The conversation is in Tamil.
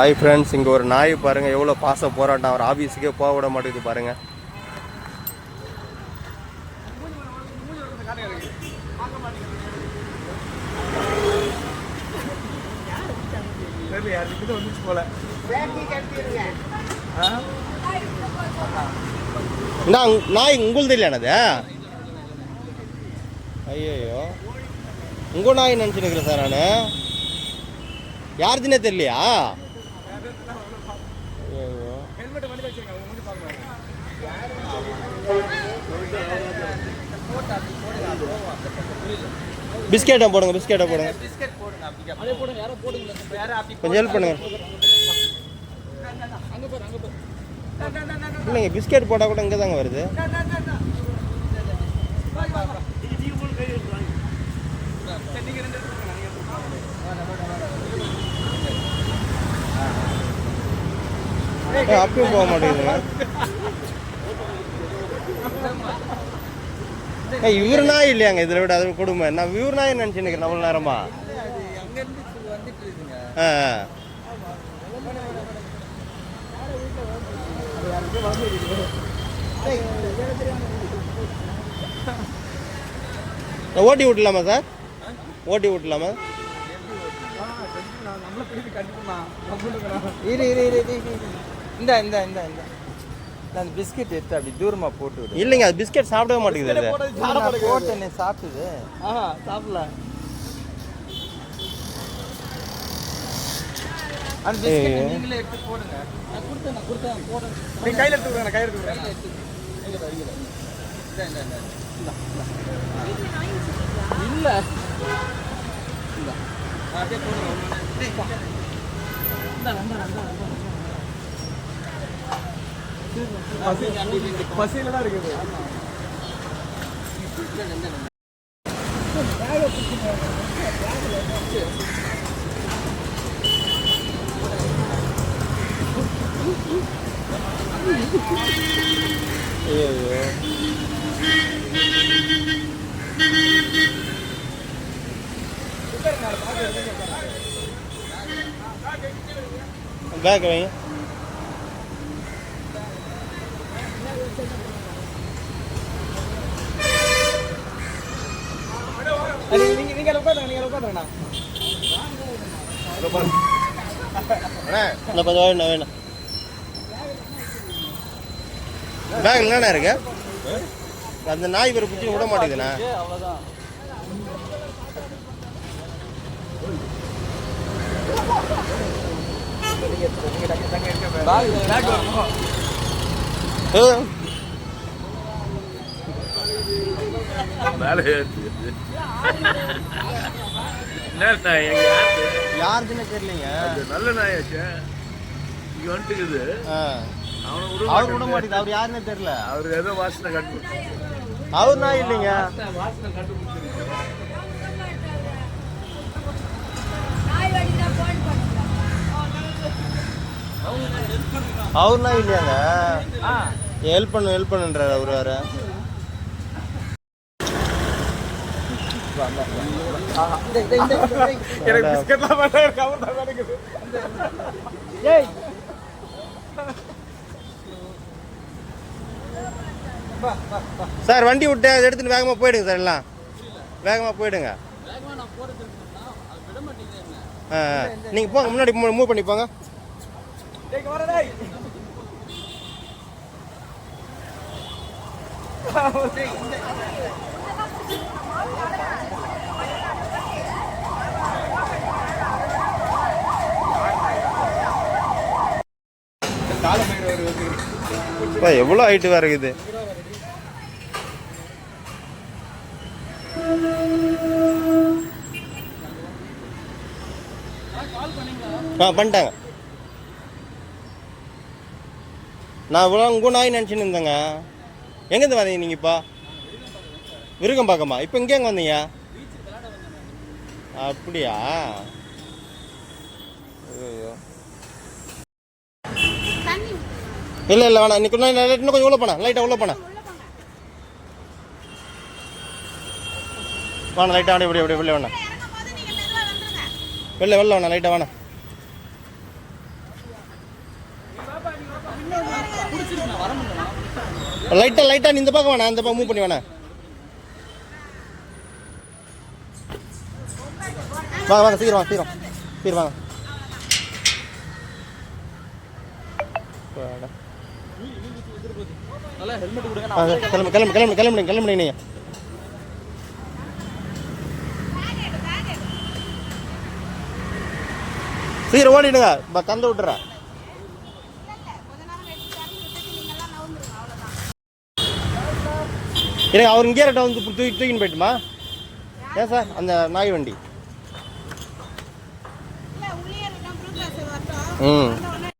ஹாய் ஃப்ரெண்ட்ஸ் இங்கே ஒரு நாய் பாருங்கள் எவ்வளோ பாச போராட்டம். அவர் ஆஃபீஸுக்கே போக விட மாட்டேங்குது பாருங்கள் நாய் உங்களுது இல்லையானது ஐயோ உங்கள் நாய் நினச்சிருக்கிறேன் சார் நான். யாருதுன்னே தெரியலையா? பிஸ்கெட்டை போடுங்க பிஸ்கெட்டை போடுங்க. பிஸ்கட் போடுங்க போடுங்க யாரோ போடுங்க. யாரோ அப்படி கொஞ்சம் ஹெல்ப் பண்ணுங்க. அங்க இல்லைங்க பிஸ்கெட் போட்டால் கூட இங்கே தாங்க வருது. அப்பயும் போக மாட்டேங்குதுங்க. இவர் நாய் இல்லையாங்க? இதில் விட அது கொடுமை. நான் இவர் நாய் நினச்சின்னு அவ்வளோ நேரமா? ஆ. ஓட்டி விட்டலாமா சார்? ஓட்டி விட்டலாமா இரு இரு இரு, இரு. இந்த இந்த இந்த இந்த. அந்த பிஸ்கட் எடுத்து அப்படி தூரமா போட்டு விடு. இல்லைங்க அது பிஸ்கெட் சாப்பிடவே மாட்டேங்குது அது. நான் போட்டேனே சாப்பிட்டுது. ஆஹா சாப்பிடல. அந்த பிஸ்கட். நீங்களே எடுத்து போடுங்க. நான் கொடுத்தேன் நான் கொடுத்தேன் போடுங்க நீ கையில எடுத்து விடுங்க கையில எடுத்து விடுங்க. இந்த இந்த இந்த. இந்தா, இந்தா. இல்ல. இந்தா. ஆ, அப்படியே போடுங்க வா. இந்தா, இந்தா, இந்தா, இந்தா. பசியில தான் இருக்குது பேக் வைங்க நீங்க நீங்க உட்காருங்க நீங்க உட்காருங்கண்ணா. இன்னும் கொஞ்சம் வேணும் வேணும். பேக் என்னண்ணா இருக்கு? அந்த நாய் பேர் பிடிச்சி விட மாட்டேங்குதுண்ணா. ஏ, மேலே யாருதுன்னே தெரியலைங்க. நல்ல நாயாச்சே. இங்க வந்துட்டுக்குது. அவர் விட மாட்டேங்குது. அவர் யாருன்னே தெரியல. அவர் ஏதோ வாசனை அவர் நாய் இல்லைங்க. வாசனை கண்டுபிடிச்சிருக்கு. நாய் வடினா போன் பண்ணுங்க அவர் நாய் இல்லையாங்க? ஹெல்ப் பண்ணு ஹெல்ப் பண்ணுன்றாரு அவர் வேற. எனக்கு பிஸ்கட்லாம் வேண்டாம் கவர் தான் கிடைக்குது ஏய். சார் வண்டி விட்டு அதை எடுத்துட்டு வேகமாக போயிடுங்க சார் எல்லாம். வேகமாக போயிடுங்க. நீங்கள் போங்க முன்னாடி மூவ் பண்ணி போங்க. டேய் இப்போ எவ்வளோ ஹைட்டு வேறு இருக்குது? ஆ பண்ணிட்டாங்க. நான் இவ்வளோ உங்கள் நாய் நினச்சின்னு இருந்தேங்க. எங்கேருந்து வந்தீங்க நீங்கள் இப்போ? விருகம் பார்க்கமா இப்போ இங்கே எங்கே வந்தீங்க? அப்படியா? ஐயோ இல்லை இல்லை வேணாம். இன்னைக்கு இன்னும் இன்னும் கொஞ்சம் உள்ள போனா. லைட்டாக உள்ள போனா. வேணாம் லைட்டாக அப்படி இப்படி இப்படி வெளில வேணாம். வெளில வெளில வேணாம் லைட்டாக வேணாம். லைட்டாக லைட்டாக நீ இந்த பக்கம் வேணாம். இந்த பக்கம் மூவ் பண்ணி வேணாம். வாங்க வாங்க சீக்கிரம் வாங்க சீக்கிரம். சீக்கிரம் வாங்க. கிளம்பு கிளம்பு கிளம்பு கிளம்புங்க கிளம்புங்க நீங்கள் சீக்கிரம் ஓடிடுங்க தந்து விட்டுறேன் எனக்கு அவர் இங்கே ரெட்ட வந்து தூக்கி தூக்கின்னு போயிட்டுமா ஏன் சார் அந்த நாய் வண்டி ம்